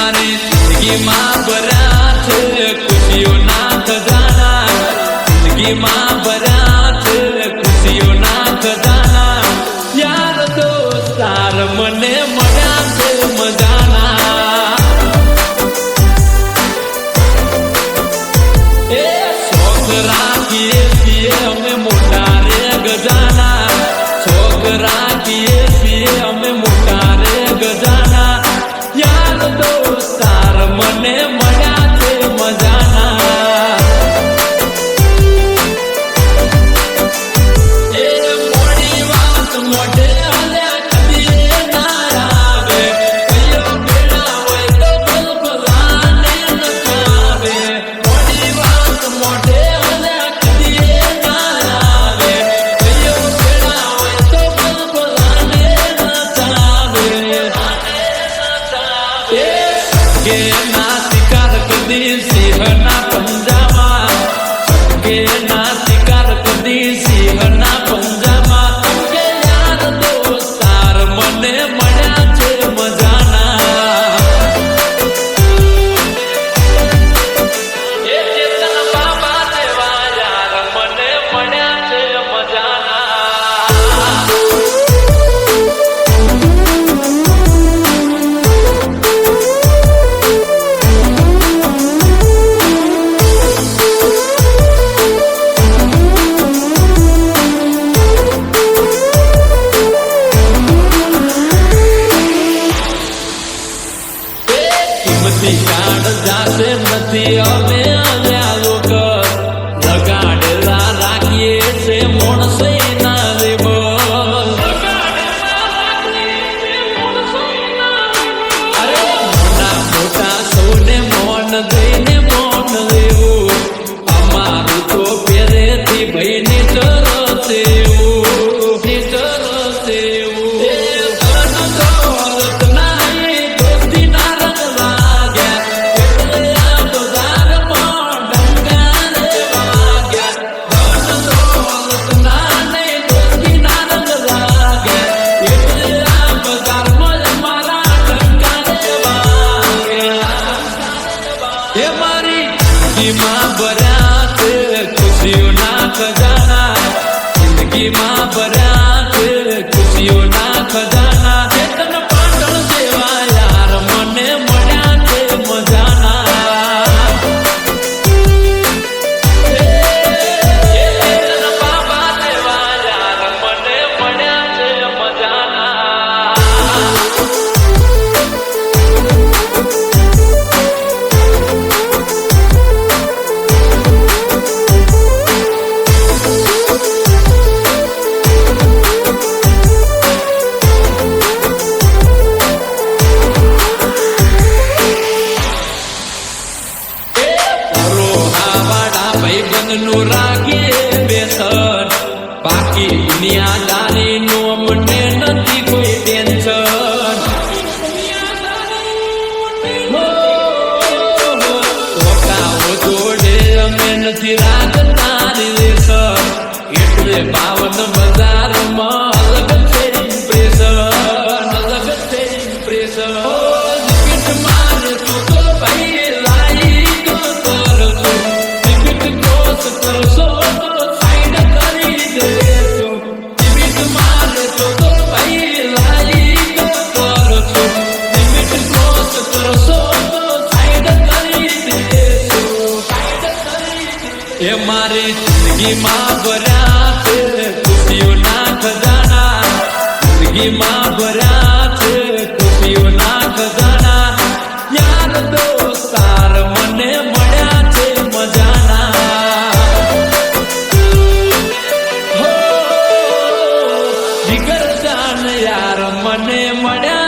મારે. જિંદગીમાં ભરા છે ખુશીઓના ખજાના. જિંદગીમાં ભરા Mi cara da semati o mea mea હે મારી જિંદગીમાં બરાત ખુશીઓના ખજાના. જિંદગીમાં બરાત નું રાખે બેસર બાકી નું અમને નથી કોઈ ટેન્શન જોડે અમે નથી રાખતા રિલેશન એટલે બાવા જિંદગીમાં ભરાત ખુશીઓના ખજાના જિંદગીમાં ભરાત ખુશીઓના ખજાના યાર દોસ્ત મને મળ્યા છે મજાના જીગર જાન યાર મને મળ્યા